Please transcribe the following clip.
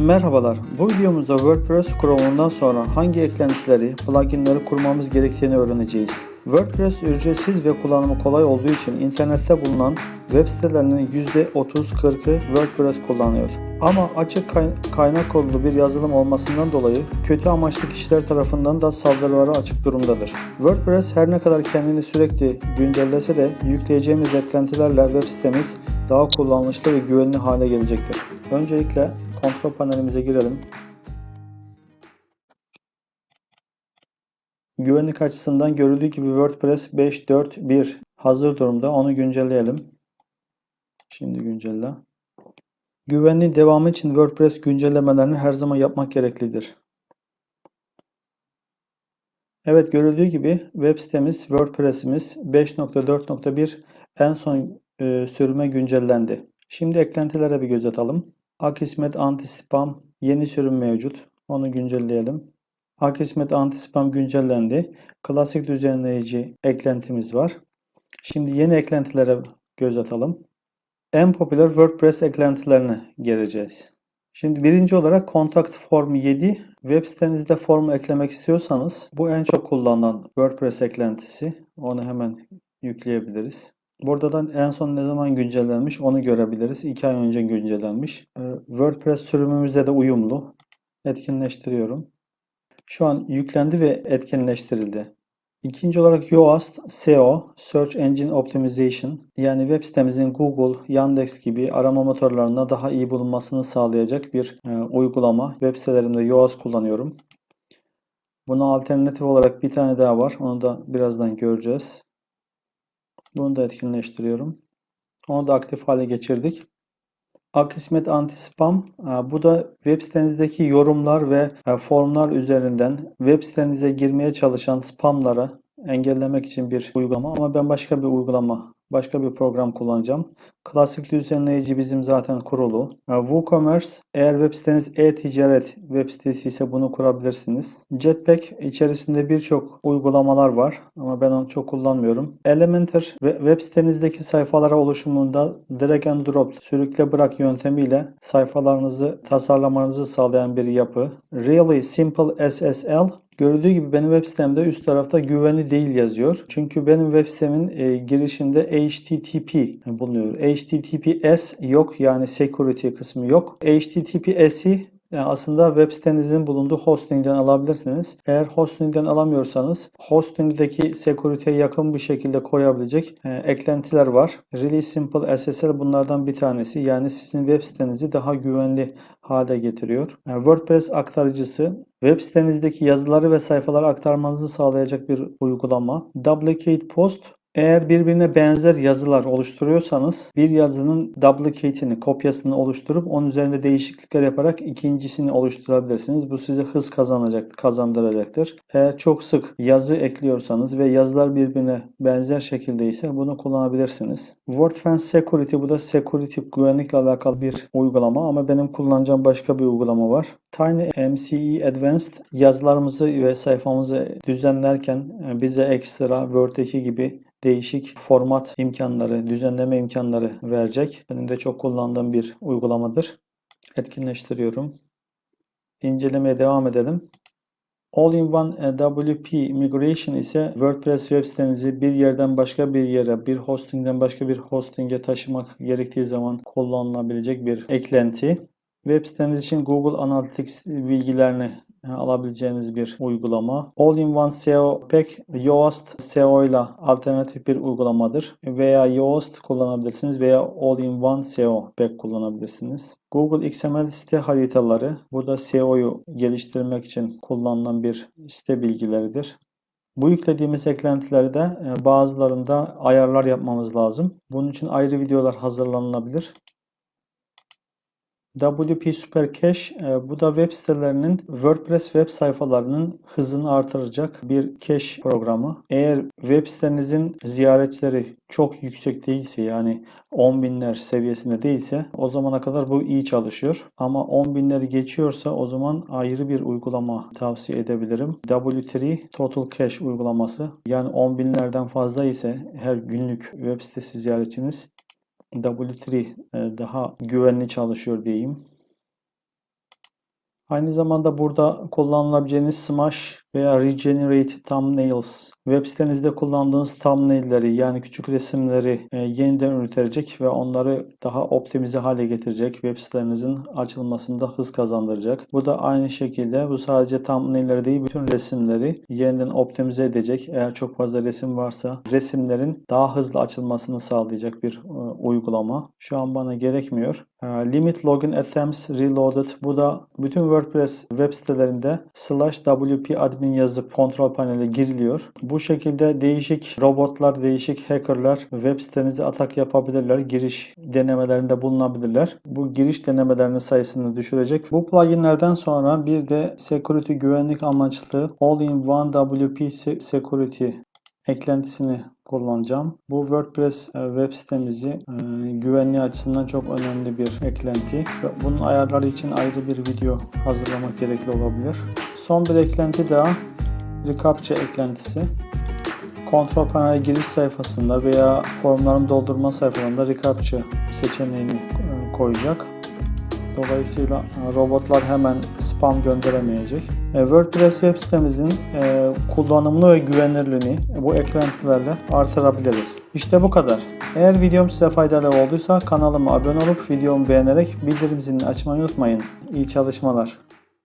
Merhabalar. Bu videomuzda WordPress kurulumundan sonra hangi eklentileri, pluginleri kurmamız gerektiğini öğreneceğiz. WordPress ücretsiz ve kullanımı kolay olduğu için internette bulunan web sitelerinin %30-40'ı WordPress kullanıyor. Ama açık kay- kaynak kodlu bir yazılım olmasından dolayı kötü amaçlı kişiler tarafından da saldırılara açık durumdadır. WordPress her ne kadar kendini sürekli güncellese de yükleyeceğimiz eklentilerle web sitemiz daha kullanışlı ve güvenli hale gelecektir. Öncelikle kontrol panelimize girelim. Güvenlik açısından görüldüğü gibi WordPress 5.4.1 hazır durumda. Onu güncelleyelim. Şimdi güncelle. Güvenli devamı için WordPress güncellemelerini her zaman yapmak gereklidir. Evet görüldüğü gibi web sitemiz WordPress'imiz 5.4.1 en son e, sürüme güncellendi. Şimdi eklentilere bir göz atalım. Akismet anti-spam yeni sürüm mevcut. Onu güncelleyelim. Akismet anti-spam güncellendi. Klasik düzenleyici eklentimiz var. Şimdi yeni eklentilere göz atalım. En popüler WordPress eklentilerine gireceğiz. Şimdi birinci olarak Contact Form 7. Web sitenizde form eklemek istiyorsanız bu en çok kullanılan WordPress eklentisi. Onu hemen yükleyebiliriz. Buradan en son ne zaman güncellenmiş onu görebiliriz. 2 ay önce güncellenmiş. Ee, WordPress sürümümüzde de uyumlu. Etkinleştiriyorum. Şu an yüklendi ve etkinleştirildi. İkinci olarak Yoast SEO, Search Engine Optimization yani web sitemizin Google, Yandex gibi arama motorlarına daha iyi bulunmasını sağlayacak bir e, uygulama. Web sitelerimde Yoast kullanıyorum. Buna alternatif olarak bir tane daha var. Onu da birazdan göreceğiz. Bunu da etkinleştiriyorum. Onu da aktif hale geçirdik. Akismet Anti-Spam. e, Bu da web sitenizdeki yorumlar ve e, formlar üzerinden web sitenize girmeye çalışan spamları engellemek için bir uygulama ama ben başka bir uygulama, başka bir program kullanacağım. Klasik düzenleyici bizim zaten kurulu. E, WooCommerce eğer web siteniz e-ticaret web sitesi ise bunu kurabilirsiniz. Jetpack içerisinde birçok uygulamalar var ama ben onu çok kullanmıyorum. Elementor web sitenizdeki sayfalara oluşumunda drag and drop sürükle bırak yöntemiyle sayfalarınızı tasarlamanızı sağlayan bir yapı. Really Simple SSL Gördüğü gibi benim web sitemde üst tarafta güvenli değil yazıyor. Çünkü benim web sitemin e, girişinde HTTP bulunuyor. HTTPS yok yani security kısmı yok. HTTPS'i yani aslında web sitenizin bulunduğu hostingden alabilirsiniz. Eğer hostingden alamıyorsanız hostingdeki security'ye yakın bir şekilde koruyabilecek e, eklentiler var. Really Simple SSL bunlardan bir tanesi. Yani sizin web sitenizi daha güvenli hale getiriyor. E, WordPress aktarıcısı web sitenizdeki yazıları ve sayfaları aktarmanızı sağlayacak bir uygulama. Duplicate Post eğer birbirine benzer yazılar oluşturuyorsanız bir yazının duplicate'ini, kopyasını oluşturup onun üzerinde değişiklikler yaparak ikincisini oluşturabilirsiniz. Bu size hız kazanacak, kazandıracaktır. Eğer çok sık yazı ekliyorsanız ve yazılar birbirine benzer şekilde ise bunu kullanabilirsiniz. WordFence Security bu da security güvenlikle alakalı bir uygulama ama benim kullanacağım başka bir uygulama var. Tiny MCE Advanced yazılarımızı ve sayfamızı düzenlerken e, bize ekstra Word'deki gibi değişik format imkanları, düzenleme imkanları verecek. Benim de çok kullandığım bir uygulamadır. Etkinleştiriyorum. İncelemeye devam edelim. All-in-One e, WP Migration ise WordPress web sitenizi bir yerden başka bir yere, bir hostingden başka bir hostinge taşımak gerektiği zaman kullanılabilecek bir eklenti. Web siteniz için Google Analytics bilgilerini alabileceğiniz bir uygulama. All-in-One SEO Pack Yoast SEO ile alternatif bir uygulamadır. Veya Yoast kullanabilirsiniz veya All-in-One SEO Pack kullanabilirsiniz. Google XML site haritaları. Bu da SEO'yu geliştirmek için kullanılan bir site bilgileridir. Bu yüklediğimiz eklentilerde e, bazılarında ayarlar yapmamız lazım. Bunun için ayrı videolar hazırlanılabilir. WP Super Cache e, bu da web sitelerinin WordPress web sayfalarının hızını artıracak bir cache programı. Eğer web sitenizin ziyaretçileri çok yüksek değilse yani 10 binler seviyesinde değilse o zamana kadar bu iyi çalışıyor. Ama 10 binleri geçiyorsa o zaman ayrı bir uygulama tavsiye edebilirim. W3 Total Cache uygulaması yani 10 binlerden fazla ise her günlük web sitesi ziyaretçiniz W3 e, daha güvenli çalışıyor diyeyim. Aynı zamanda burada kullanılabileceğiniz Smash veya Regenerate Thumbnails web sitenizde kullandığınız thumbnailleri yani küçük resimleri e, yeniden üretecek ve onları daha optimize hale getirecek. Web sitelerinizin açılmasında hız kazandıracak. Bu da aynı şekilde bu sadece thumbnailleri değil bütün resimleri yeniden optimize edecek. Eğer çok fazla resim varsa resimlerin daha hızlı açılmasını sağlayacak bir e, uygulama. Şu an bana gerekmiyor. E, Limit Login Attempts Reloaded. Bu da bütün WordPress web sitelerinde slash wp admin yazıp kontrol panele giriliyor. Bu şekilde değişik robotlar, değişik hackerlar web sitenize atak yapabilirler. Giriş denemelerinde bulunabilirler. Bu giriş denemelerinin sayısını düşürecek. Bu pluginlerden sonra bir de security güvenlik amaçlı All-in-One WP Se- Security eklentisini kullanacağım. Bu WordPress e, web sitemizi e, güvenliği açısından çok önemli bir eklenti. Bunun ayarları için ayrı bir video hazırlamak gerekli olabilir. Son bir eklenti daha reCAPTCHA eklentisi. Kontrol paneli giriş sayfasında veya formların doldurma sayfalarında reCAPTCHA seçeneğini e, koyacak. Dolayısıyla e, robotlar hemen spam gönderemeyecek. E, WordPress web sitemizin kullanımını ve güvenirliğini bu eklentilerle artırabiliriz. İşte bu kadar. Eğer videom size faydalı olduysa kanalıma abone olup videomu beğenerek bildirim zilini açmayı unutmayın. İyi çalışmalar.